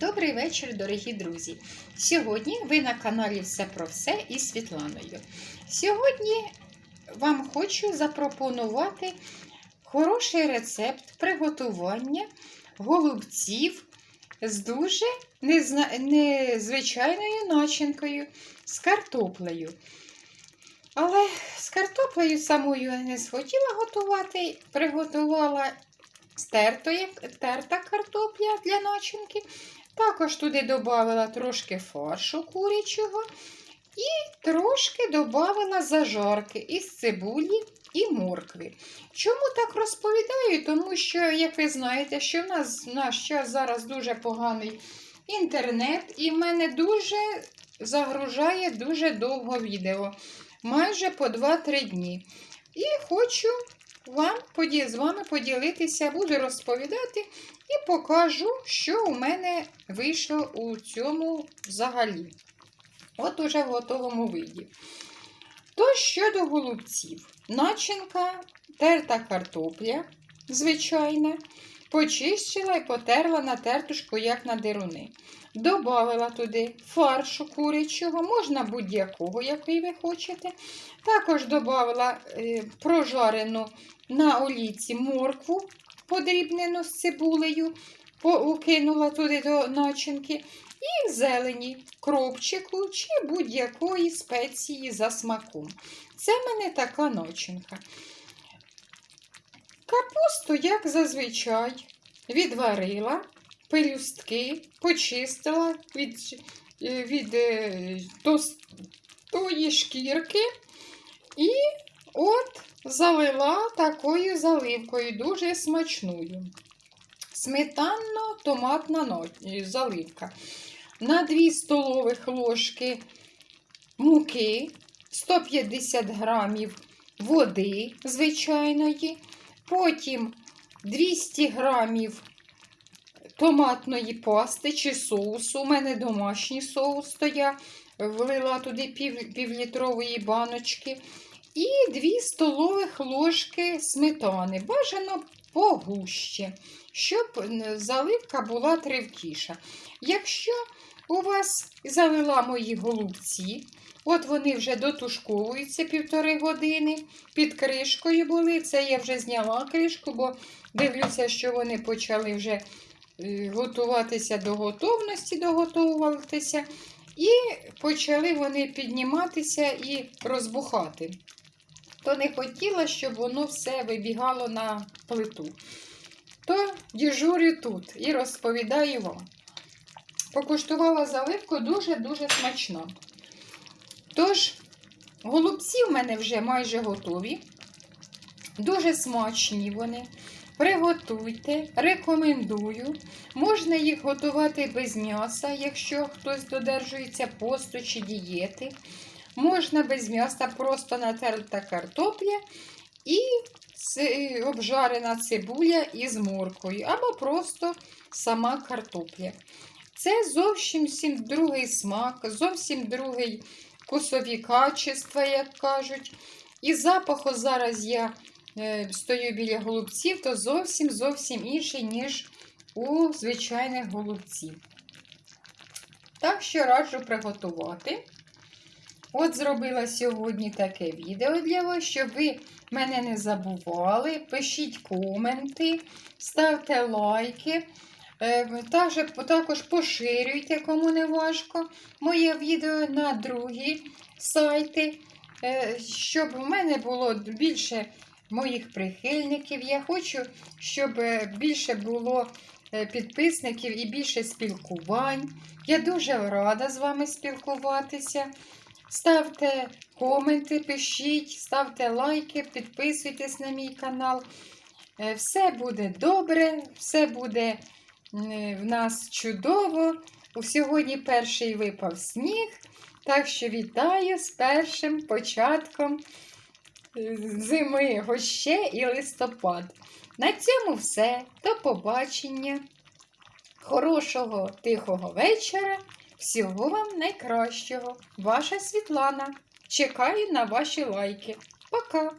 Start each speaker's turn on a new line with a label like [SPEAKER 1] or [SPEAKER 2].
[SPEAKER 1] Добрий вечір, дорогі друзі! Сьогодні ви на каналі Все про все із Світланою. Сьогодні вам хочу запропонувати хороший рецепт приготування голубців з дуже незвичайною начинкою з картоплею. Але з картоплею самою не схотіла готувати, приготувала стертої, терта картопля для начинки. Також туди додала трошки фаршу курячого і трошки додала зажарки із цибулі і моркви. Чому так розповідаю? Тому що, як ви знаєте, що в нас в наш час зараз дуже поганий інтернет, і в мене дуже загружає дуже довго відео, майже по 2-3 дні. І хочу вам з вами поділитися, буду розповідати і покажу, що у мене вийшло у цьому взагалі. От уже в готовому виді. То щодо голубців, начинка, терта картопля, звичайна, почищила і потерла на тертушку, як на дируни. Добавила туди фаршу курячого, можна будь-якого, який ви хочете. Також додала е, прожарену на олійці моркву, подрібнену з цибулею, укинула туди до начинки, і зелені, кропчику чи будь-якої спеції за смаком. Це в мене така начинка. Капусту, як зазвичай, відварила, пелюстки, почистила від, е, від е, шкірки і от залила такою заливкою, дуже смачною. Сметанно-томатна заливка. На 2 столових ложки муки, 150 грамів води звичайної, потім 200 грамів томатної пасти чи соусу. У мене домашній соус, то я влила туди пів, півлітрової баночки. І 2 столових ложки сметани. Бажано погуще, щоб заливка була тривкіша. Якщо у вас залила мої голубці, от вони вже дотушковуються півтори години, під кришкою були. Це я вже зняла кришку, бо дивлюся, що вони почали вже е, готуватися до готовності, доготовуватися. І почали вони підніматися і розбухати. То не хотіла, щоб воно все вибігало на плиту. То діжурю тут і розповідаю вам. Покуштувала заливку дуже-дуже смачно. Тож, голубці в мене вже майже готові. Дуже смачні вони. Приготуйте, рекомендую. Можна їх готувати без м'яса, якщо хтось додержується посту чи дієти. Можна без м'яса просто натерта картопля і обжарена цибуля із моркою, або просто сама картопля. Це зовсім другий смак, зовсім другий вкусові качества, як кажуть. І запаху зараз я е, стою біля голубців, то зовсім зовсім інший, ніж у звичайних голубців. Так що раджу приготувати. От зробила сьогодні таке відео для вас, щоб ви мене не забували. Пишіть коменти, ставте лайки. Е, Також, поширюйте, кому не важко, моє відео на другі сайти, е, щоб в мене було більше моїх прихильників. Я хочу, щоб е, більше було підписників і більше спілкувань. Я дуже рада з вами спілкуватися. Ставте коменти, пишіть, ставте лайки, підписуйтесь на мій канал. Все буде добре, все буде в нас чудово. У сьогодні перший випав сніг, так що вітаю з першим початком е, зими, хоч ще і листопад. На цьому все. До побачення. Хорошого тихого вечора. Всього вам найкращого. Ваша Світлана. Чекаю на ваші лайки. Пока!